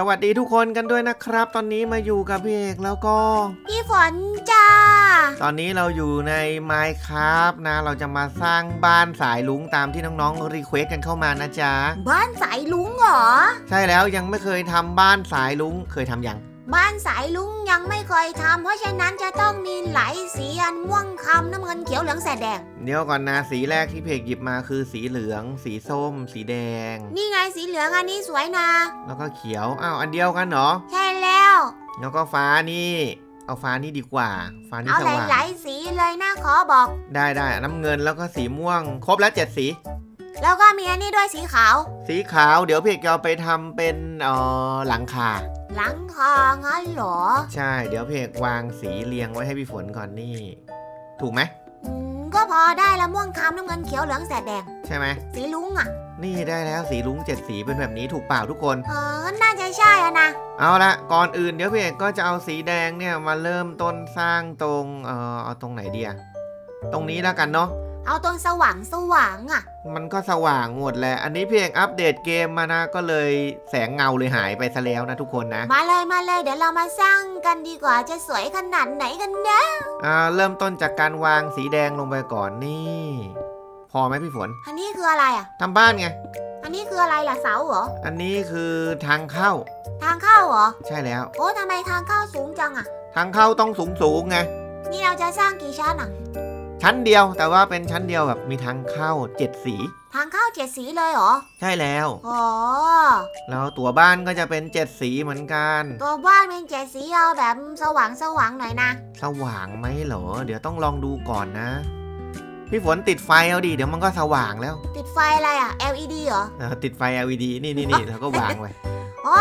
สวัสดีทุกคนกันด้วยนะครับ ตอนนี้มาอยู่กับพี่เอกแล้วก็ พี่ฝนจ้า ตอนนี้เราอยู่ใน Minecraft นะ เราจะมาสร้างบ้านสายลุงตามที่น้องๆรีเควสกันเข้ามานะจ๊ะ บ้านสายลุงเหรอ ใช่แล้วยังไม่เคยทำบ้านสายลุงเคยทำยัง บ้านสายลุงยังไม่เคยทำเพราะฉะนั้นจะต้องมีไหลสีอันม่วงคำน้ำเงินเขียวเหลืองแสดแดง เดี๋ยวก่อนนะสีแรกที่เพกหยิบมาคือสีเหลือง สีส้ม สีแดง นี่ไงสีเหลืองอันนี้สวยนะ แล้วก็เขียวอ้าวอันเดียวกันเหรอใช่แล้ว แล้วก็ฟ้านี่ เอาฟ้านี่ดีกว่า ฟ้านี่เอาสหว่างลายๆสีเลยนะขอบอก ได้ได้น้ำเงินแล้วก็สีม่วง ครบแล้วเจ็ดสี แล้วก็มีอันนี้ด้วยสีขาว สีขาวเดี๋ยวเพกจะเอาไปทำเป็นเอ่อหลังคา หลังคางั้นเหรอใช่เดี๋ยวเพกวางสีเรียงไว้ให้พี่ฝนก่อนนี่ ถูกไหมอืมก็พอได้ละม่วงคำน้ำเงินเขียวเหลืองแสดแดง ใช่ไหมสีลุงอะ นี่ได้แล้วสีลุงเจ็ดสีเป็นแบบนี้ถูกเปล่าทุกคน เออน่าจะใช่อะนะ เอาละก่อนอื่นเดี๋ยวพี่เอกก็จะเอาสีแดงเนี่ยมาเริ่มต้นสร้างตรงเอ่อเอาตรงไหนดีอะตรงนี้แล้วกันเนาะเอาตรงสว่างสว่างๆอะ มันก็สว่างหมดแหละ อันนี้พี่เอกอัปเดตเกมมานะก็เลยแสงเงาเลยหายไปซะแล้วนะทุกคนนะ มาเลยมาเลยเดี๋ยวเรามาสร้างกันดีกว่าจะสวยขนาดไหนกันนะอ่าเริ่มต้นจากการวางสีแดงลงไปก่อนนี่ พอไหมพี่ฝนอันนี้คืออะไรอะ ทำบ้านไง อันนี้คืออะไรล่ะเสาเหรออันนี้คือทางเข้าทางเข้าเหรอใช่แล้ว โอ้ทำไมทางเข้าสูงจังอะ ทางเข้าต้องสูงสูงๆไงนี่เราจะสร้างกี่ชั้นอะ ชั้นเดียวแต่ว่าเป็นชั้นเดียวแบบมีทางเข้าเจ็ดสี ทางเข้าเจ็ดสีเลยเหรอ ใช่แล้ว อ๋อ แล้วตัวบ้านก็จะเป็นเจ็ดสีเหมือนกัน ตัวบ้านเป็นเจ็ดสีเอาแบบสว่างสว่างหน่อยนะ สว่างไหมเหรอ เดี๋ยวต้องลองดูก่อนนะ พี่ฝนติดไฟเอาดิเดี๋ยวมันก็สว่างแล้ว ติดไฟอะไรอะ LED เหรอเออติดไฟ LED นี่นี่นี่แล้วก็วางไว้อ๋อ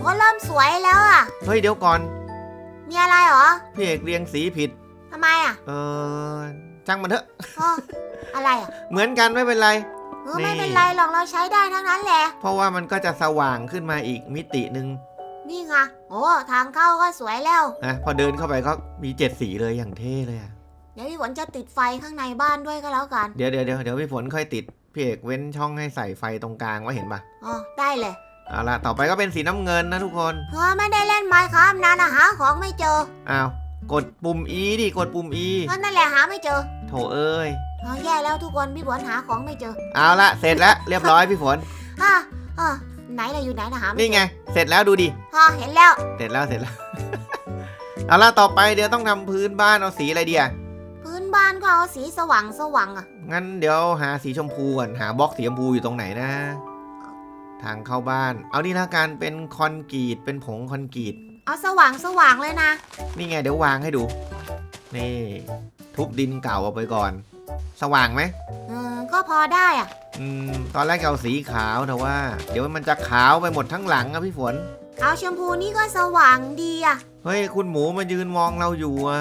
โอ้เริ่มสวยแล้วอะเฮ้ยเดี๋ยวก่อน มีอะไรเหรอพี่เอกเรียงสีผิดทำไมอะเออ ช่างมันเถอะอ๋ออะไรอะเหมือนกันไม่เป็นไร เออนี่ไม่เป็นไรหรอกเราใช้ได้ทั้งนั้นแหละ เพราะว่ามันก็จะสว่างขึ้นมาอีกมิติหนึ่งนี่ไงโอ้ทางเข้าก็สวยแล้ว นะพอเดินเข้าไปก็มีเจ็ดสีเลยอย่างเท่เลยอะเดี๋ยวพี่ฝนจะติดไฟข้างในบ้านด้วยก็แล้วกันเดี๋ยวเดี๋ยวเดี๋ยวเดี๋ยวพี่ฝนค่อยติดพี่เอกเว้นช่องให้ใส่ไฟตรงกลางไว้เห็นปะอ๋อได้เลยเอาละต่อไปก็เป็นสีน้ำเงินนะทุกคนเพราะไม่ได้เล่นไมค์ครับนานอะหาของไม่เจออ้าว กดปุ่ม E ดิกดปุ่ม E ก็นั่นแหละหาไม่เจอโถเอ้ยอ๋อแย่แล้วทุกคนพี่ฝนหาของไม่เจอเอาละเสร็จแล้วเรียบร้อยพี่ฝนฮ่าอ่าไหนล่ะอยู่ไหนนะหาไม่นี่เจอไง เสร็จแล้วดูดิฮ่าเห็นแล้ว เสร็จแล้วเสร็จแล้ว เอาละต่อไปเดี๋ยวต้องทำพื้นบ้านเอาสีอะไรดีอะพื้นบ้านก็เอาสีสว่างสว่างอะงั้นเดี๋ยวหาสีชมพูก่อนหาบล็อกสีชมพูอยู่ตรงไหนนะ ทางเข้าบ้าน เอานี่ละกันเป็นคอนกรีตเป็นผงคอนกรีต เอาสว่างสว่างเลยนะ นี่ไงเดี๋ยววางให้ดู นี่ ทุบดินเก่าออกไปก่อน สว่างไหมเออก็พอได้อะอืมตอนแรกจะเอาสีขาวแต่ว่า เดี๋ยวมันจะขาวไปหมดทั้งหลังอะพี่ฝน เอาชมพูนี่ก็สว่างดีอะเฮ้ยคุณหมูมายืนมองเราอยู่อะ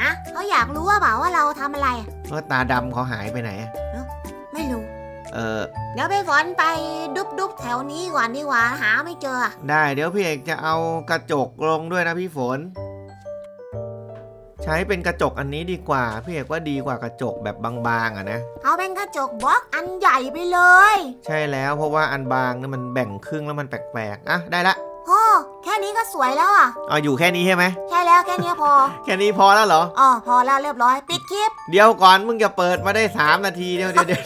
นะเขาอยากรู้ว่าเปล่าว่าเราทำอะไรอะเออตาดำเขาหายไปไหนอะไม่รู้ เออเดี๋ยวไปฝนไปดุบดุบแถวนี้ก่อนดีกว่าหาไม่เจออะได้เดี๋ยวพี่เอกจะเอากระจกลงด้วยนะพี่ฝน ใช้เป็นกระจกอันนี้ดีกว่า พี่เอกว่าดีกว่ากระจกแบบบางๆอะนะ เอาเป็นกระจกบล็อกอันใหญ่ไปเลยใช่แล้วเพราะว่าอันบางเนี่ยมันแบ่งครึ่งแล้วมันแปลกๆอะได้ละโอ้แค่นี้ก็สวยแล้วอะเอาอยู่แค่นี้ใช่ไหมใช่แล้วแค่นี้พอแค่นี้พอแล้วเหรออ๋อพอแล้วเรียบร้อย ปิดคลิป เดี๋ยวก่อนมึงจะเปิดมาได้ 3 นาทีเดี๋ยวเดี๋ยวเดี๋ยว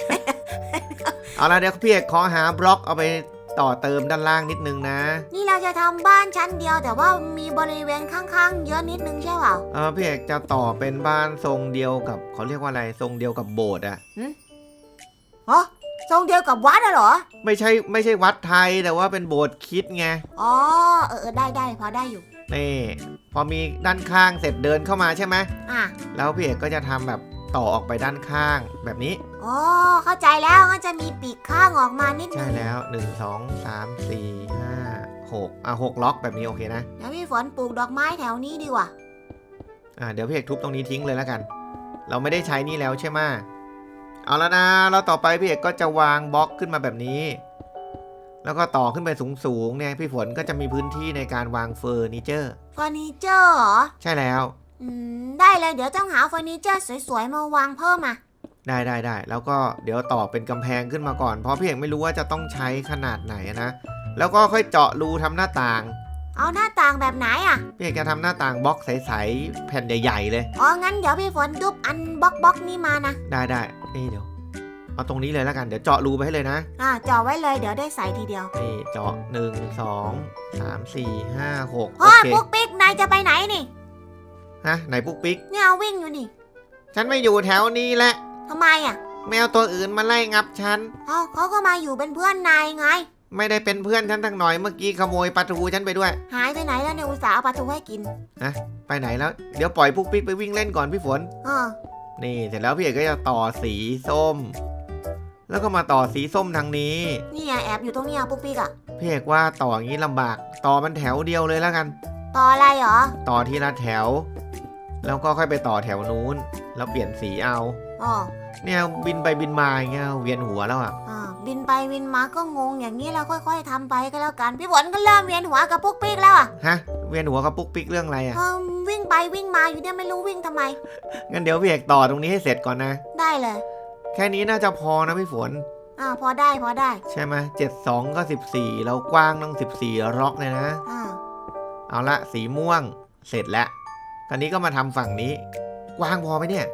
เอาละเดี๋ยวพี่เอกขอหาบล็อกเอาไปต่อเติมด้านล่างนิดนึงนะ นี่เราจะทำบ้านชั้นเดียว แต่ว่ามีบริเวณข้างๆ เยอะนิดนึงใช่เปล่า เออพี่เอกจะต่อเป็นบ้านทรงเดียวกับเขาเรียกว่าอะไรทรงเดียวกับโบสถ์อะอ๋อทรงเดียวกับวัดอะเหรอ ไม่ใช่ไม่ใช่วัดไทยแต่ว่าเป็นโบสถ์คริดไงอ๋อ เออเออได้ได้พอได้อยู่ นี่พอมีด้านข้างเสร็จเดินเข้ามาใช่ไหม อะ แล้วพี่เอกก็จะทำแบบ ต่อออกไปด้านข้างแบบนี้ อ๋อเข้าใจแล้วก็จะมีปีกข้างออกมานิดนึใช่งแล้ว 1 2 3 4 5 6อะ6ล็อกแบบนี้โอเคนะเดี๋ยวพี่ฝนปลูกดอกไม้แถวนี้ดีกว่าอ่าเดี๋ยวพี่เอกทุบตรงนี้ทิ้งเลยแล้วกัน เราไม่ได้ใช้นี่แล้วใช่ไหมเอาแล้วนะแล้วต่อไปพี่เอกก็จะวางบล็อกขึ้นมาแบบนี้ แล้วก็ต่อขึ้นไปสูงๆเนี่ยพี่ฝนก็จะมีพื้นที่ในการวางเฟอร์นิเจอร์ เฟอร์นิเจอร์เหรอใช่แล้ว อืมได้เลยเดี๋ยวต้องหาเฟอร์นิเจอร์สวยๆมาวางเพิ่มอะ ได้ได้ได้แล้วก็เดี๋ยวต่อเป็นกำแพงขึ้นมาก่อน เพราะพี่เอกไม่รู้ว่าจะต้องใช้ขนาดไหนนะ แล้วก็ค่อยเจาะรูทำหน้าต่าง เอาหน้าต่างแบบไหนอะ พี่เอกจะทำหน้าต่างบล็อกใสๆแผ่นใหญ่ๆเลย อ๋อ งั้นเดี๋ยวพี่ฝนทุบอันบล็อกบล็อกนี่มานะ ได้ได้เอ้ยเดี๋ยว เอาตรงนี้เลยแล้วกันเดี๋ยวเจาะรูไปให้เลยนะ อ่าจ่อไว้เลยเดี๋ยวได้ใส่ทีเดียวนี่เจาะหนึ่งสองสามสี่ห้าหกโอเฮ้ยเค ปุ๊กปิ๊กนายจะไปไหนนี่ ฮะไหนปุ๊กปิ๊ก เนี่ยเอาวิ่งอยู่นี่ฉันไม่อยู่แถวนี้แหละ ทำไมอะแมวตัวอื่นมาไล่งับฉัน เอ้าเขาก็มาอยู่เป็นเพื่อนนายไง ไม่ได้เป็นเพื่อนฉันทั้งหน่อยเมื่อกี้ขโมยปลาทูฉันไปด้วย หายไปไหนแล้วเนี่ยอุตส่าห์เอาปลาทูให้กิน ไปไหนแล้ว เดี๋ยวปล่อยปุ๊กปิ๊กไปวิ่งเล่นก่อนพี่ฝน เออ นี่เสร็จแล้วพี่เอกก็จะต่อสีส้ม แล้วก็มาต่อสีส้มทางนี้นี่ไงแอบอยู่ตรงเนี้ยปุ๊กปิ๊กอะ พี่เอกว่าต่ออย่างนี้ลำบาก ต่อมันแถวเดียวเลยแล้วกัน ต่ออะไรเหรอ ต่อทีละแถว แล้วก็ค่อยไปต่อแถวนู้น แล้วเปลี่ยนสีเอา อ๋อเนี่ยบินไปบินมาอย่างเงี้ยเวียนหัวแล้วอะอ่าบินไปบินมาก็งงอย่างนี้เราค่อยๆทำไปก็แล้วกัน พี่ฝนก็เริ่มเวียนหัวกับปุ๊กปิ๊กแล้วอะฮะเวียนหัวกับปุ๊กปิ๊กเรื่องอะไรอะเออวิ่งไปวิ่งมาอยู่เนี่ยไม่รู้วิ่งทำไม งั้นเดี๋ยวพี่เอกต่อตรงนี้ให้เสร็จก่อนนะ ได้เลยแค่นี้น่าจะพอนะพี่ฝน อ่าพอได้พอได้ใช่ไหมเจ็ดสองก็สิบสี่เรากว้างต้องสิบสี่ล็อกเลยนะ อ่าเอาละสีม่วงเสร็จแล้ว ตอนนี้ก็มาทำฝั่งนี้ กว้างพอไหมเนี่ย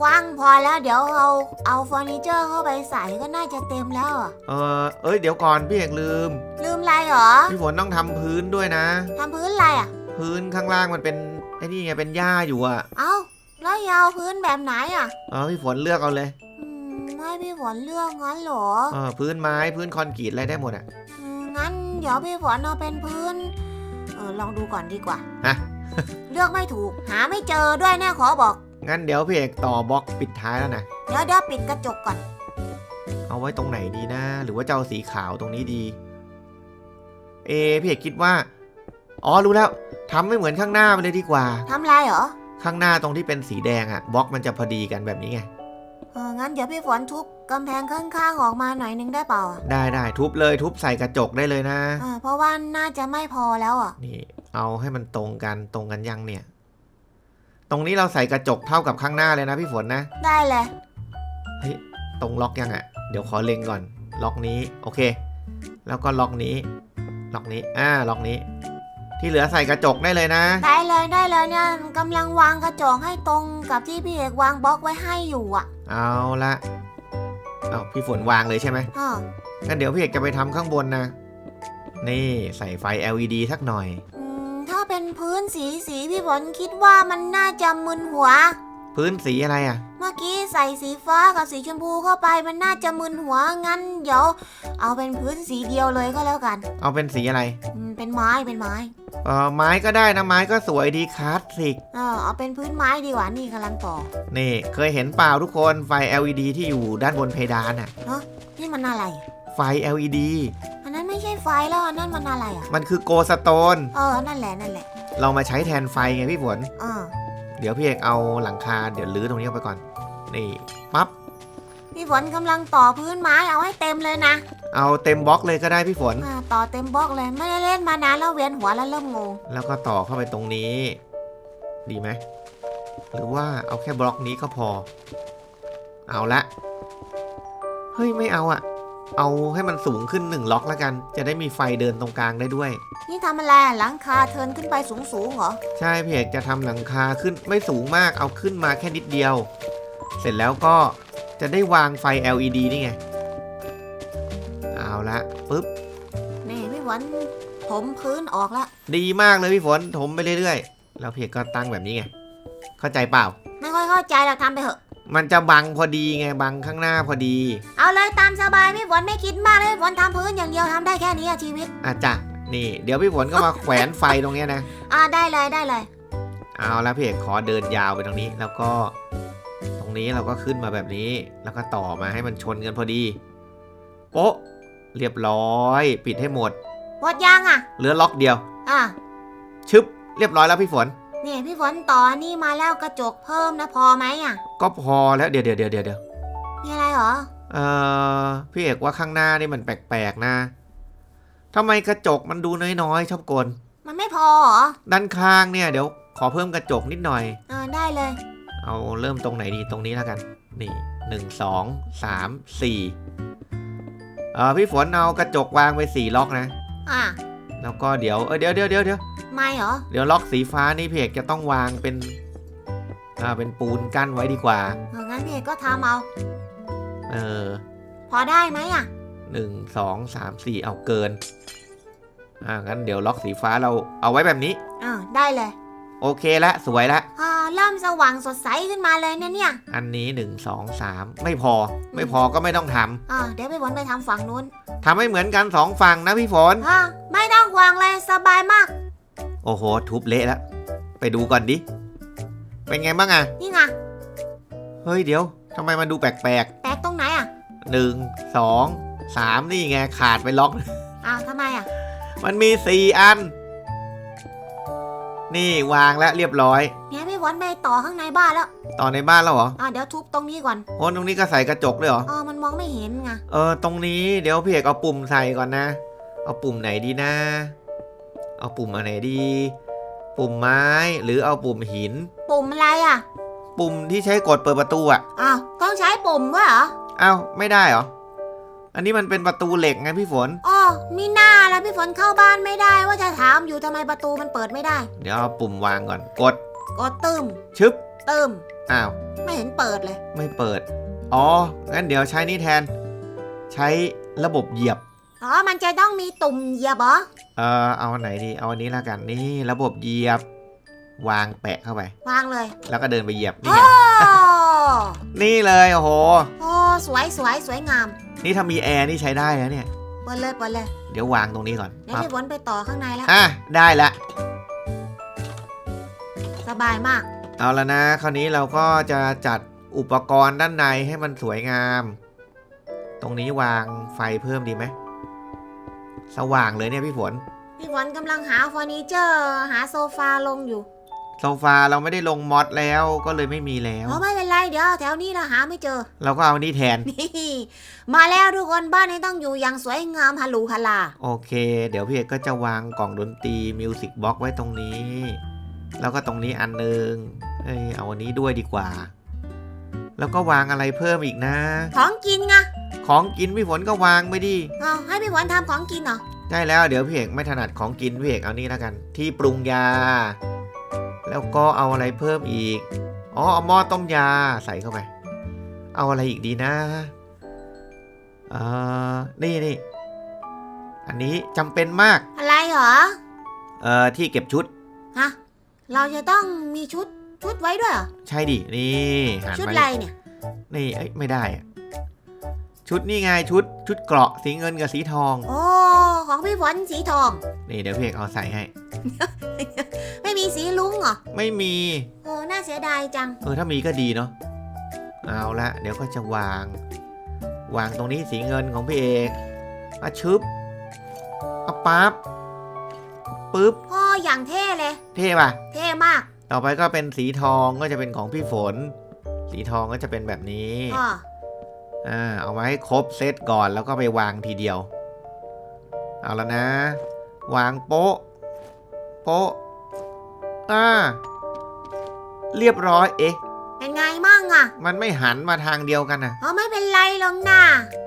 กว้างพอแล้วเดี๋ยวเอาเอาเฟอร์นิเจอร์เข้าไปใส่ก็น่าจะเต็มแล้วอะเออเอ้ยเดี๋ยวก่อนพี่เอกลืม ลืมอะไรเหรอพี่ฝนต้องทำพื้นด้วยนะทำพื้นอะไรอะ พื้นข้างล่างมันเป็นไอ้นี่ไงเป็นหญ้าอยู่อะเอ้าแล้วยาวพื้นแบบไหนอะเออพี่ฝนเลือกเอาเลยอืมให้พี่ฝนเลือกงั้นเหรอเออพื้นไม้พื้นคอนกรีตอะไรได้หมดอะอืมงั้นเดี๋ยวพี่ฝนเอาเป็นพื้นเออลองดูก่อนดีกว่าฮะ เลือกไม่ถูก หาไม่เจอด้วยแน่ขอบอก งั้นเดี๋ยวพี่เอกต่อบล็อกปิดท้ายแล้วนะ เดี๋ยวเดี๋ยวปิดกระจกก่อน เอาไว้ตรงไหนดีนะ หรือว่าจะเอาสีขาวตรงนี้ดี เอพี่เอกคิดว่า อ๋อรู้แล้วทำไม่เหมือนข้างหน้าไปเลยดีกว่า ทำอะไรเหรอ ข้างหน้าตรงที่เป็นสีแดงอะบล็อกมันจะพอดีกันแบบนี้ไง เออ งั้นเดี๋ยวพี่ฝนทุบกำแพงข้างๆออกมาหน่อยนึงได้เปล่าอะได้ได้ทุบเลยทุบใส่กระจกได้เลยนะเออเพราะว่าน่าจะไม่พอแล้วอะ นี่ เอาให้มันตรงกันตรงกันยังเนี่ย ตรงนี้เราใส่กระจกเท่ากับข้างหน้าเลยนะพี่ฝนนะได้เลยตรงล็อกยังอะ่ะ เดี๋ยวขอเล็งก่อน ล็อกนี้โอเค แล้วก็ล็อกนี้ ล็อกนี้อ่าล็อกนี้ ที่เหลือใส่กระจกได้เลยนะ ได้เลยได้เลยเนี่ยกำลังวางกระจกให้ตรงกับที่พี่เอกวางบล็อกไว้ให้อยู่อะเอาละเอาพี่ฝนวางเลยใช่ไหมอ๋องั้นเดี๋ยวพี่เอกจะไปทำข้างบนนะ นี่ใส่ไฟ LED สักหน่อย อืมถ้าเป็น พื้นสีสีพี่ฝนคิดว่ามันน่าจะมึนหัว พื้นสีอะไรอะ่ะ เมื่อกี้ใส่สีฟ้ากับสีชมพูเข้าไปมันน่าจะมึนหัวงั้นเดี๋ยว เอาเป็นพื้นสีเดียวเลยก็แล้วกันเอาเป็นสีอะไร อืมเป็นไม้เป็นไม้ เออไม้ก็ได้นะไม้ก็สวยดีคลาสสิก เออเอาเป็นพื้นไม้ดีกว่านี่กำลังต่อนี่ เคยเห็นเปล่าทุกคนไฟ LED ที่อยู่ด้านบนเพดานอะ นี่มันอะไรอะไฟ LED อันนั้นไม่ใช่ไฟแล้วอันนั้นมันอะไรอะ มันคือโกสโตน เออนั่นแหละนั่นแหละ เรามาใช้แทนไฟไงพี่ฝนเออเดี๋ยวพี่เอกเอาหลังคาเดี๋ยวลื้อตรงนี้ออกไปก่อน นี่ปั๊บ พี่ฝนกำลังต่อพื้นไม้เอาให้เต็มเลยนะเอาเต็มบล็อกเลยก็ได้พี่ฝน อ่าต่อเต็มบล็อกเลยไม่ได้เล่นมานานแล้วเวียนหัวแล้วเริ่มงงแล้วก็ต่อเข้าไปตรงนี้ ดีไหม หรือว่าเอาแค่บล็อกนี้ก็พอ เอาละ เฮ้ยไม่เอาอะ เอาให้มันสูงขึ้นหนึ่งล็อกแล้วกัน จะได้มีไฟเดินตรงกลางได้ด้วย นี่ทำอะไรอะหลังคาเทินขึ้นไปสูงสูงๆเหรอ ใช่พี่เอกจะทำหลังคาขึ้นไม่สูงมากเอาขึ้นมาแค่นิดเดียว เสร็จแล้วก็จะได้วางไฟ LED นี่ไง เอาละปุ๊บ นี่พี่ฝนผมพื้นออกแล้วดีมากเลยพี่ฝนถมไปเรื่อยๆ แล้วพี่เอกก็ตั้งแบบนี้ไง เข้าใจเปล่า ไม่ค่อยเข้าใจหรอกทำไปเถอะ มันจะบังพอดีไงบังข้างหน้าพอดี เอาเลยตามสบายพี่ฝนไม่คิดมากเลยพี่ฝนทำพื้นอย่างเดียวทำได้แค่นี้อะชีวิต อะจ้ะนี่ เดี๋ยวพี่ฝนก็มาแขวนไฟตรงเนี้ยนะ อ่าได้เลยได้เลย เอาแล้วพี่เอกขอเดินยาวไปตรงนี้ แล้วก็ ตรงนี้เราก็ขึ้นมาแบบนี้ แล้วก็ต่อมาให้มันชนกันพอดีโป๊ะเรียบร้อย ปิดให้หมด หมดยังอะ เหลือล็อกเดียว อะ ชึบ เรียบร้อยแล้วพี่ฝน นี่พี่ฝนต่อนี่มาแล้วกระจกเพิ่มนะพอไหมอะ ก็พอแล้วเดี๋ยวเดี๋ยวเดี๋ยวเดี๋ยวมีอะไรเหรอ เออพี่เอกว่าข้างหน้านี่มันแปลกๆนะทำไมกระจกมันดูน้อยๆ ชอบกลมันไม่พอเหรอ ด้านข้างเนี่ยเดี๋ยวขอเพิ่มกระจกนิดหน่อยอ่าได้เลย เอาเริ่มตรงไหนดีตรงนี้แล้วกัน นี่หนึ่งสองสามสี่เออพี่ฝนเอากระจกวางไปสี่ล็อกนะ อะ แล้วก็เดี๋ยวเออเดี๋ยวเดี๋ยวเดี๋ยวเดี๋ยวไม่เหรอ เดี๋ยวล็อกสีฟ้านี่พี่เอกจะต้องวางเป็น อ่าเป็นปูนกั้นไว้ดีกว่า เอองั้นพี่เอกก็ทำเอา เออพอได้ไหมอะ หนึ่งสองสามสี่เอาเกิน อ่างั้นเดี๋ยวล็อกสีฟ้าเราเอาไว้แบบนี้เออได้เลยโอเคละสวยละ อ่าเริ่มสว่างสดใสขึ้นมาเลยเนี่ยเนี่ยอันนี้หนึ่งสองสามไม่พอ ไม่พอก็ไม่ต้องทำอ่าเดี๋ยวพี่ฝนไปทำฝั่งนู้นทำให้เหมือนกันสองฝั่งนะพี่ฝน อ่าไม่ต้องห่วงเลยสบายมาก โอ้โห ทุบเละแล้วไปดูก่อนดิ เป็นไงบ้างอะนี่ไงเฮ้ยเดี๋ยวทำไมมันดูแปลกแตกตรงไหนอะๆหนึ่งสองสามนี่ไงขาดไปล็อก อ้าวทำไมอะมันมีสี่อัน นี่วางแล้วเรียบร้อย เนี่ยพี่ฝนไปต่อข้างในบ้านแล้วต่อในบ้านแล้วเหรออ่าเดี๋ยวทุบตรงนี้ก่อนโอ้ตรงนี้ก็ใส่กระจกเลยเหรอ อ๋อมันมองไม่เห็นไงเออตรงนี้เดี๋ยวพี่เอกเอาปุ่มใส่ก่อนนะ เอาปุ่มไหนดีนะ เอาปุ่มอันไหนดี ปุ่มไม้หรือเอาปุ่มหิน ปุ่มอะไรอะ ปุ่มที่ใช้กดเปิดประตูอะอ้าวต้องใช้ปุ่มด้วยเหรออ้าวไม่ได้เหรอ อันนี้มันเป็นประตูเหล็กไงพี่ฝน อ๋อมีหน้าแล้วพี่ฝนเข้าบ้านไม่ได้ว่าจะถามอยู่ทำไมประตูมันเปิดไม่ได้ เดี๋ยวเอาปุ่มวางก่อน กดกดตึมชึบตึมอ้าว ไม่เห็นเปิดเลย ไม่เปิด อ๋อ งั้นเดี๋ยวใช้นี่แทน ใช้ระบบเหยียบ อ๋อ มันจะต้องมีตุ่มเหยียบเหรอ เออเอาอันไหนดี เอาอันนี้แล้วกันนี่ระบบเหยียบ วางแปะเข้าไป วางเลย แล้วก็เดินไปเหยียบนี่โอ้ไงนี่เลยโอ้โห โอ้สวยสวยสวยงาม นี่ถ้ามีแอร์นี่ใช้ได้แล้วเนี่ย เปิดเลยเปิดเลย เดี๋ยววางตรงนี้ก่อนเดี๋ยวปั๊บพี่ฝนไปต่อข้างในแล้ว อะได้ละ สบายมาก เอาละนะ คราวนี้เราก็จะจัดอุปกรณ์ด้านในให้มันสวยงาม ตรงนี้วางไฟเพิ่มดีไหม สว่างเลยเนี่ยพี่ฝน พี่ฝนกำลังหาเฟอร์นิเจอร์ หาโซฟาลงอยู่โซฟาเราไม่ได้ลงมอดแล้วก็เลยไม่มีแล้ว อ๋อไม่เป็นไรเดี๋ยวแถวนี้เราหาไม่เจอ เราก็เอานี่แทน นี่มาแล้วทุกคนบ้านนี้ต้องอยู่อย่างสวยงามฮัลโหลฮัลลาโอเค เดี๋ยวพี่เอกก็จะวางกล่องดนตรีมิวสิกบ็อกไว้ตรงนี้ แล้วก็ตรงนี้อันหนึงเอ้ยเอาอันนี้ด้วยดีกว่า แล้วก็วางอะไรเพิ่มอีกนะ ของกินไง ของกินพี่ฝนก็วางไปดิอ๋อให้พี่ฝนทำของกินเหรอได้แล้วเดี๋ยวพี่เอกไม่ถนัดของกินพี่เอกเอานี่แล้วกัน ที่ปรุงยา แล้วก็เอาอะไรเพิ่มอีก อ๋อเอาหม้อต้มยาใส่เข้าไป เอาอะไรอีกดีนะเอ่อนี่นี่อันนี้จำเป็นมาก อะไรเหรอ เอ่อที่เก็บชุด ฮะ เราจะต้องมีชุดชุดไว้ด้วยเหรอ ใช่ดิ นี่หันชุดมาอะไรเนี่ย นี่เอ้ยไม่ได้อะ ชุดนี่ไงชุดชุดเกราะสีเงินกับสีทอง โอ้ของพี่ฝนสีทอง นี่เดี๋ยวพี่เอกเอาใส่ให้ ไม่มีสีลุ้งเหรอ ไม่มี โอ้น่าเสียดายจัง เออถ้ามีก็ดีเนาะ เอาละเดี๋ยวก็จะวาง วางตรงนี้สีเงินของพี่เอกมาชึบเอาปั๊บปึ๊บพ่ออย่างเท่เลย เท่ป่ะ เท่มาก ต่อไปก็เป็นสีทองก็จะเป็นของพี่ฝน สีทองก็จะเป็นแบบนี้พ่อ อ่าเอาไว้ให้ครบเซตก่อนแล้วก็ไปวางทีเดียว เอาแล้วนะ วางโป๊ะ โป๊ะอ่าเรียบร้อยเอ๊ะเป็นไงมั่งอะ มันไม่หันมาทางเดียวกันนะอ๋อไม่เป็นไรหรอกนะ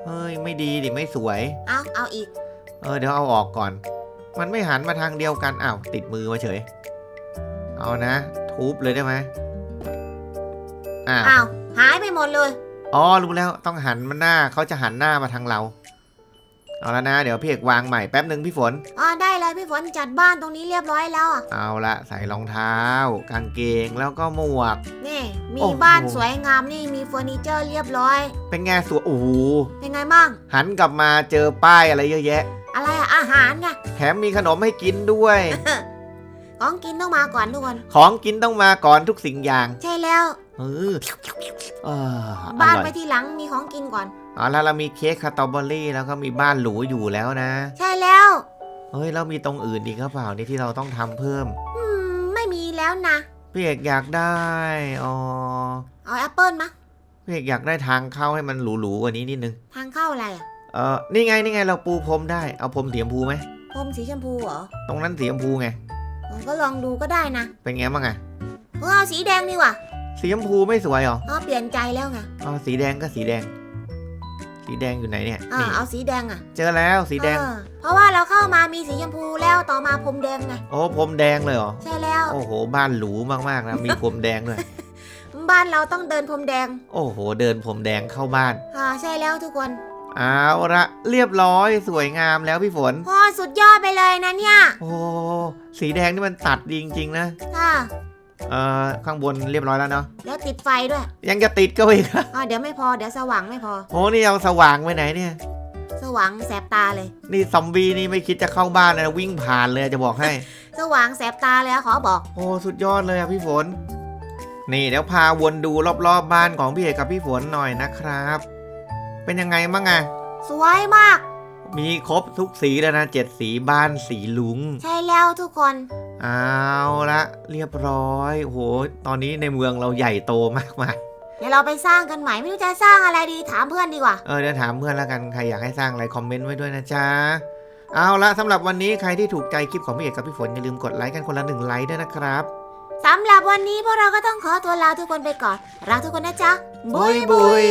เฮ้ยไม่ดีดิไม่สวย เอาเอาอีก เออเดี๋ยวเอาออกก่อน มันไม่หันมาทางเดียวกันอ้าวติดมือมาเฉย เอานะ ทุบเลยได้ไหมอ้าวอ้าวหายไปหมดเลย อ๋อรู้แล้วต้องหันมันหน้าเขาจะหันหน้ามาทางเรา เอาแล้วนะ เดี๋ยวพี่เอกวางใหม่แป๊บหนึ่งพี่ฝน อ๋อได้เลยพี่ฝนจัดบ้านตรงนี้เรียบร้อยแล้วอะเอาละใส่รองเท้า กางเกงแล้วก็หมวก นี่ มีโอ้โห บ้านสวยงามนี่มีเฟอร์นิเจอร์เรียบร้อย เป็นไงสวยโอ้โหเป็นไงมั่งหันกลับมาเจอป้ายอะไรเยอะแยะ อะไรอะอาหารไง แถมมีขนมให้กินด้วย ของกินต้องมาก่อนทุกคน ของกินต้องมาก่อนทุกสิ่งอย่าง ใช่แล้ว เออเอออบ้านร่อยไปทีหลังมีของกินก่อน เอาละเรามีเค้กคาตอเบอรี่แล้วก็มีบ้านหรูอยู่แล้วนะ ใช่แล้วเฮ้ยแล้วมีตรงอื่นอีกหรือเปล่านี่ที่เราต้องทำเพิ่มอืมไม่มีแล้วนะพี่เอกอยากได้อ๋อเอาแอปเปิลมะพี่เอกอยากได้ทางเข้าให้มันหรูๆกว่านี้นิดนึงทางเข้าอะไรอะเออนี่ไงนี่ไงเราปูพรมได้เอาพรมสีชมพูไหมพรมสีชมพูเหรอตรงนั้นสีชมพูไงเออก็ลองดูก็ได้นะเป็นไงบ้างอะเออเอาสีแดงดีกว่า สีชมพูไม่สวยเหรออ๋อเปลี่ยนใจแล้วไงอ๋อสีแดงก็สีแดง สีแดงอยู่ไหนเนี่ยอ่านี่เอาสีแดงอะเจอแล้วสีแดง เออเพราะว่าเราเข้ามามีสีชมพูแล้วต่อมาพรมแดงไงโอ้พรมแดงเลยเหรอ ใช่แล้ว โอ้โห บ้านหรูมากๆนะมีพรมแดงด้วย บ้านเราต้องเดินพรมแดงโอ้โห เดินพรมแดงเข้าบ้าน อ่าใช่แล้วทุกคนเอาละเรียบร้อยสวยงามแล้วพี่ฝน พ่อสุดยอดไปเลยนะเนี่ยโอ้สีแดงนี่มันตัดดีจริงๆนะ ค่ะ เอ่อข้างบนเรียบร้อยแล้วเนาะแล้วติดไฟด้วยยังจะติดก็อีกอ่าเดี๋ยวไม่พอเดี๋ยวสว่างไม่พอ โอ้นี่เอาสว่างไปไหนเนี่ย สว่างแสบตาเลย นี่ซอมบี้นี่ไม่คิดจะเข้าบ้านนะวิ่งผ่านเลยจะบอกให้ สว่างแสบตาเลยอะขอบอก โอ้สุดยอดเลยอะพี่ฝน นี่เดี๋ยวพาวนดูรอบๆบบ้านของพี่เอกกับพี่ฝนหน่อยนะครับ เป็นยังไงบ้างอะสวยมาก มีครบทุกสีแล้วนะเจ็ดสีบ้านสีลุง ใช่แล้วทุกคน เอาละเรียบร้อยโอ้โหตอนนี้ในเมืองเราใหญ่โตมากมายเดี๋ยวเราไปสร้างกันใหม่ไม่รู้จะสร้างอะไรดีถามเพื่อนดีกว่า เออเดี๋ยวถามเพื่อนแล้วกันใครอยากให้สร้างอะไรคอมเมนต์ไว้ด้วยนะจ๊ะ เอาละสำหรับวันนี้ใครที่ถูกใจคลิปของพี่เอกกับพี่ฝนอย่าลืมกดไลค์กันคนละหนึ่งไลค์ด้วยนะครับสำหรับวันนี้พวกเราก็ต้องขอตัวลาทุกคนไปก่อนรักทุกคนนะจ๊ะบุยบุย